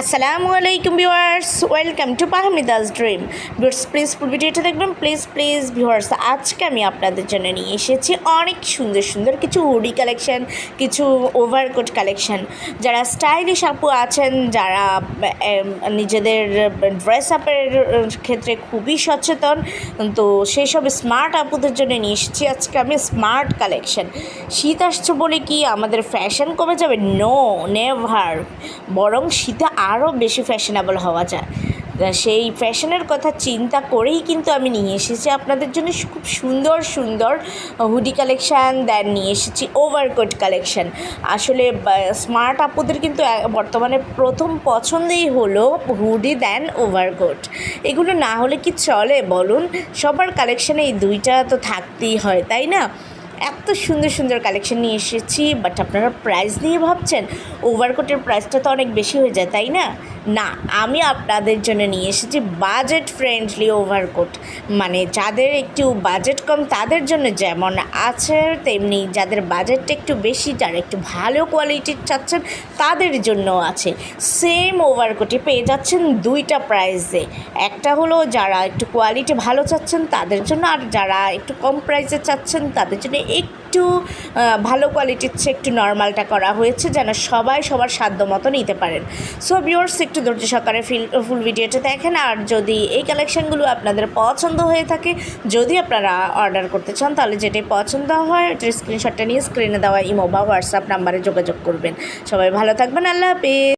আসসালামু আলাইকুম viewers, welcome to পাহমিদাস ড্রিম। ভিউয়ার্স প্লিজ ফুল ভিডিওটা দেখবেন প্লিজ প্লিজ ভিউয়ার্স, আজকে আমি আপনাদের জন্য নিয়ে এসেছি অনেক সুন্দর সুন্দর কিছু হুডি কালেকশান কিছু ওভারকোট কালেকশন যারা স্টাইলিশ আপু আছেন, যারা নিজেদের ড্রেস আপের ক্ষেত্রে খুবই সচেতন, তো সেই সব স্মার্ট আপুদের জন্য নিয়ে এসেছি আজকে আমি স্মার্ট কালেকশান শীত আসছে বলে কি আমাদের ফ্যাশন কমে যাবে? নো নেভার বরং শীতে আরও বেশি ফ্যাশনেবল হওয়া যায়। সেই ফ্যাশনের কথা চিন্তা করেই কিন্তু আমি নিয়ে এসেছি। আপনাদের জন্য খুব সুন্দর সুন্দর হুডি কালেকশান দেন নিয়ে এসেছি ওভারকোট কালেকশান আসলে স্মার্ট আপুদের কিন্তু বর্তমানে প্রথম পছন্দই হলো হুডি দেন ওভারকোট এগুলো না হলে কি চলে বলুন? সবার কালেকশানে এই দুইটা তো থাকতেই হয়, তাই না? এত সুন্দর সুন্দর কালেকশন নিয়ে এসেছি বাট আপনারা প্রাইস নিয়ে ভাবছেন ওভারকোটের প্রাইসটা তো অনেক বেশি হয়ে যায়, তাই না? না, আমি আপনাদের জন্য নিয়ে এসেছি বাজেট ফ্রেন্ডলি ওভারকোট মানে যাদের একটু বাজেট কম, তাদের জন্য যেমন আছে, তেমনি যাদের বাজেটটা একটু বেশি, যারা একটু ভালো কোয়ালিটির চাচ্ছেন, তাদের জন্য আছে। সেম ওভারকোটে পেয়ে যাচ্ছেন দুইটা প্রাইসে একটা হলো যারা একটু কোয়ালিটি ভালো চাচ্ছেন, তাদের জন্য, আর যারা একটু কম প্রাইসে চাচ্ছেন, তাদের জন্য একটু ভালো কোয়ালিটির চেয়ে একটু নর্মালটা করা হয়েছে যেন সবাই সবার সাধ্য মতো নিতে পারেন। সো ভিউয়ার্স একটু ধৈর্য সহকারে ফিল ফুল ভিডিওটা দেখেন। আর যদি এই কালেকশানগুলো আপনাদের পছন্দ হয়ে থাকে, যদি আপনারা অর্ডার করতে চান, তাহলে যেটাই পছন্দ হয় স্ক্রিনশটটা নিয়ে স্ক্রিনে দেওয়া ইমো বা হোয়াটসঅ্যাপ নাম্বারে যোগাযোগ করবেন। সবাই ভালো থাকবেন, আল্লাহ হাফিজ।